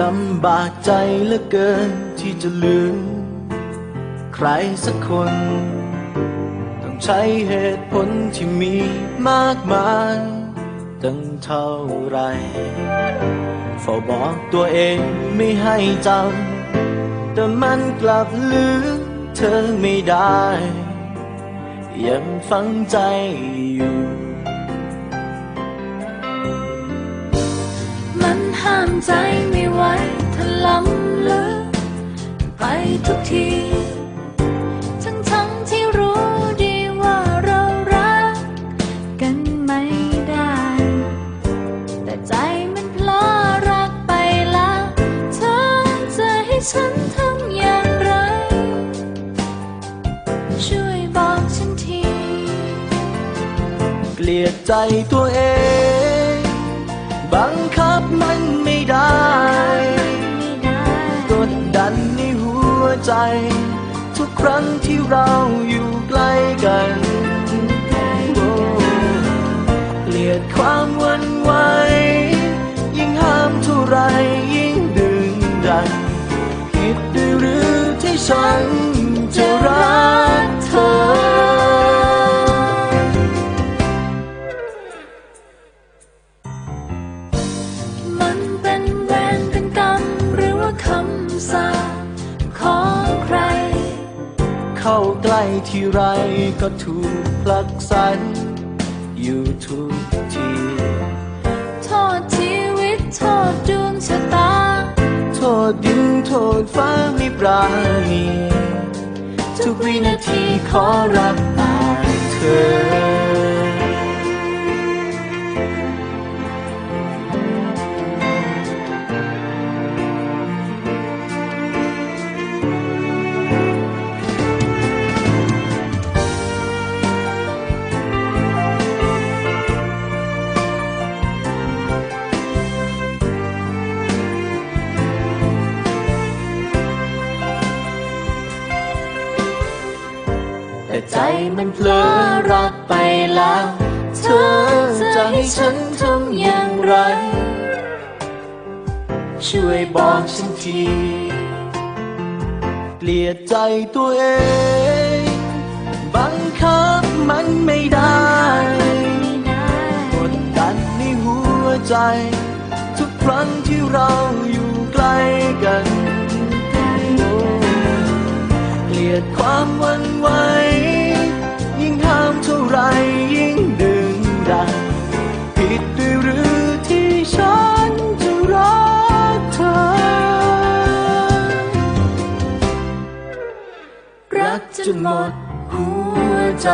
ลำบากใจเหลือเกินที่จะลืม ใครสักคน ต้องใช้เหตุผลที่มีมากมายตั้งเท่าไรเฝ้าบอกตัวเองไม่ให้จำ แต่มันกลับลืมเธอไม่ได้ ยังฝังใจอยู่ ใจไม่ไหวถ้าล้ำลึกไปทุกที ทั้งทั้งที่รู้ดีว่าเรารักกันไม่ได้ แต่ใจมันพลอรักไปแล้วเธอจะให้ฉันทำอย่างไร ช่วยบอกฉันที เกลียดใจตัวเอง บังคับมัน ใจ ทุกครั้งที่เราอยู่ใกล้กันเกลียดความวันไหวยิ่งห้ามเท่าไรยิ่งดึงดันผิดด้วยหรือที่ฉัน ที่ไรก็ถูกผลักไสอยู่ทุกที โทษชีวิตโทษดวงชะตา โทษดินโทษฟ้าไม่ปราณี ทุกวินาทีขอรับ แต่ใจมันเพลอรักไปแล้ว เธอจะให้ฉันทำอย่างไร ช่วยบอกฉันทีเกลียดใจตัวเอง บังคับมันไม่ได้ไม่ได้กดดันในหัวใจ ทุกครั้งที่เราอยู่ใกล้กัน ผิดด้วยหรือที่ฉันจะรักเธอ รักจนหมดหัวใจ